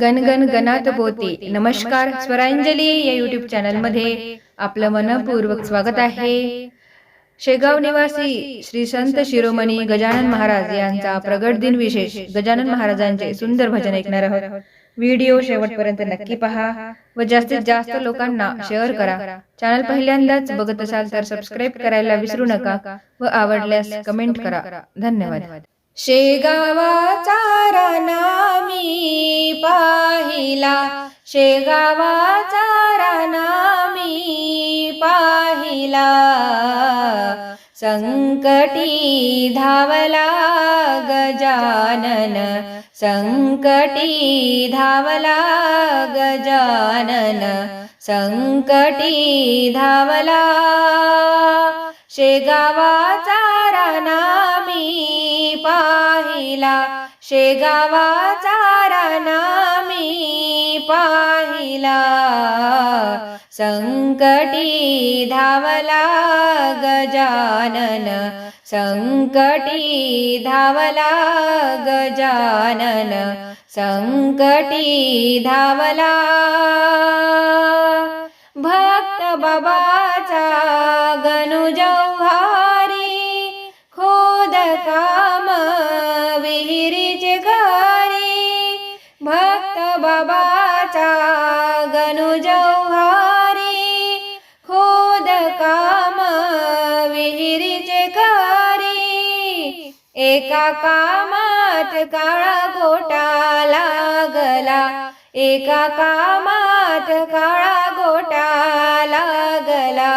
गणगण गणात बोते नमस्कार स्वरांजली या युट्यूब चॅनलमध्ये आपलं मनपूर्वक स्वागत आहे. शेगाव निवासी श्री संत शिरोमणी गजानन महाराज यांचा प्रगट दिन विशेष गजानन महाराजांचे सुंदर भजन ऐकणार आहोत. व्हिडिओ शेवटपर्यंत नक्की पहा व जास्तीत जास्त लोकांना शेअर करा. चॅनल पहिल्यांदाच बघत असाल तर सबस्क्राईब करायला विसरू नका व आवडल्यास कमेंट करा. धन्यवाद. शेगावाचा पाहिला शेगावाचा रानामी पाहिला. संकटी धावला गजानन. संकटी धावला गजानन. संकटी धावला. शेगावाचा रानामी पाहिला शेगावाचा रानामी पाहिला. संकटी धावला गजानन संकटी धावला गजानन संकटी धावला भक्त बाबाचा गणुजौहारी खोद एका कामात काळा गोटा लागला. एका कामात काळा गोटा लागला.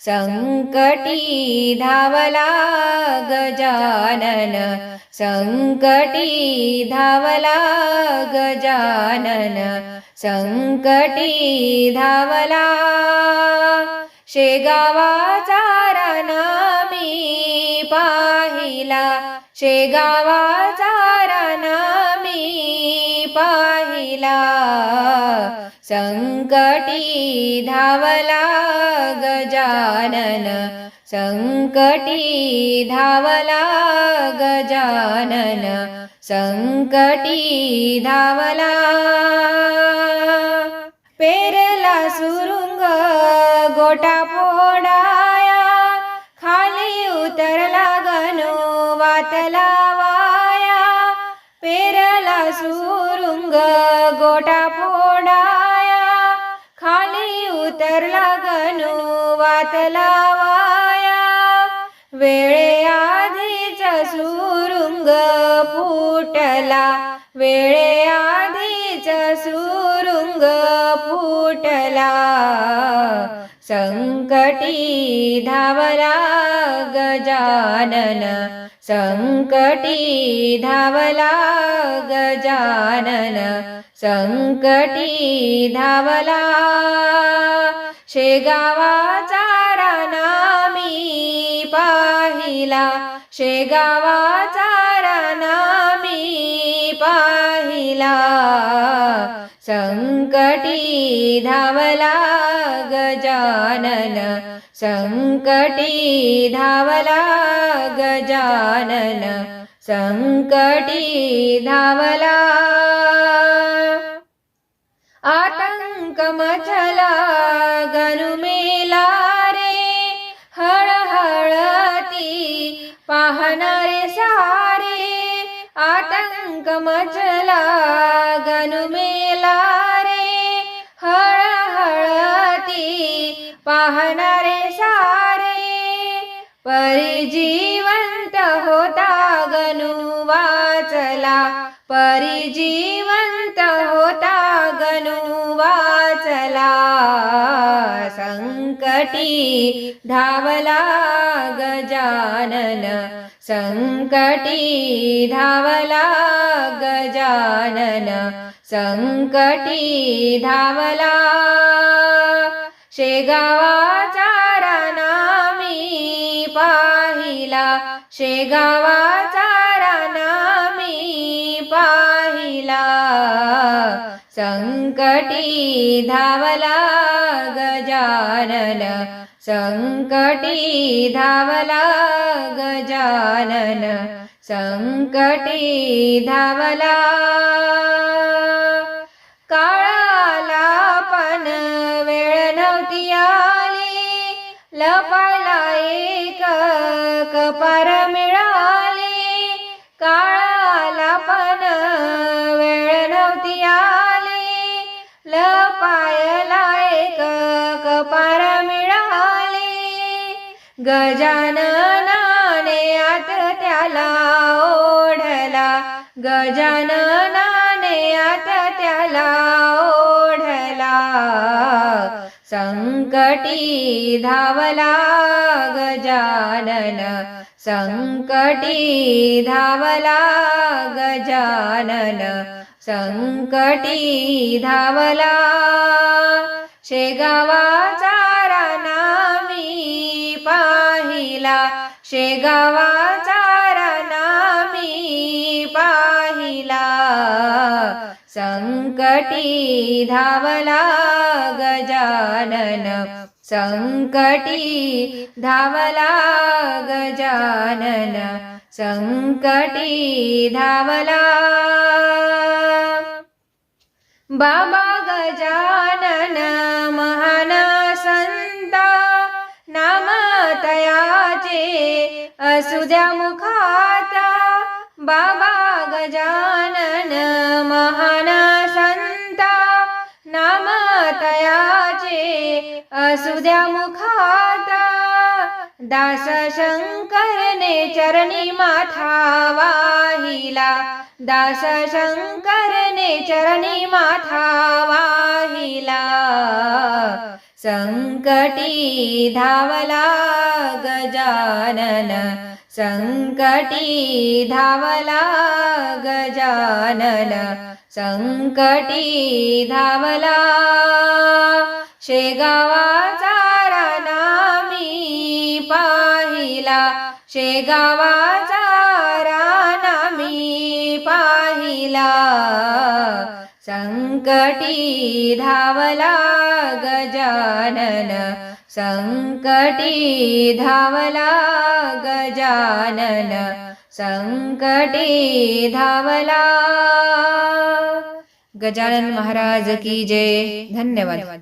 संकटी धावला गजानन संकटी धावला गजानन संकटी धावला शेगावाचा रानामी पाहिला. शेगावाचा रानामी पाहिला. संकटी धावला गजानन संकटी धावला गजानन संकटी धावला. पेरे गोटा पोडाया खाली उतरला गणू वातला वाया पेरला सुरुंग गोटा पोडाया खाली उतरला गणू वातला वाया वेळे आधीच सुरुंग फुटला वेळे आधीच सुरुंग फुटला संकटी धावला गजानन संकटी धावला गजानन संकटी धावला शेगावाचा रानामी पाहिला. शेगावाचा रानामी पाहिला. संकटी धावला गजानन संकटी धावला गजानन संकटी धावला आतंक मचला गनुमेला रे हळहळती पाहणारे सारे आतंक पाहणारे सारे परिजीवंत होता गणू वाचला. परिजीवंत होता गणू वाचला. संकटी धावला गजानन संकटी धावला गजानन संकटी धावला शेगावाचा रानामी पाहिला. शेगावाचा रानामी पाहिला. संकटी धावला गजानन संकटी धावला गजानन संकटी धावला काळाला पण वेळ नव्हती आली. लपायला एक कपार मिळाली. गजाननाने आत त्याला ओढला. गजाननाने आत त्याला संकटी धावला गजानन संकटी धावला गजानन संकटी धावला शेगावाचा रानामी पाहिला शेगावाचा संकटी धावला गजानन संकटी धावला गजानन संकटी धावला। बाबा गजानन महान संता नाम तयाचे असुद्या मुखाता बाबा गजानन महाना संता नाम तयाचे असुद्या मुखात. दास शंकरने चरणी माथा वाहिला. दास शंकरने चरणी माथा वाहिला. संकटी धावला गजानन. संकटी धावला गजानन संकटी धावला शेगावाचा रानामी पाहिला शेगावाचा रानामी पाहिला. संकटी धावला गजानन संकटी धावला गजानन संकटी धावला। गजानन महाराज की जय। धन्यवाद।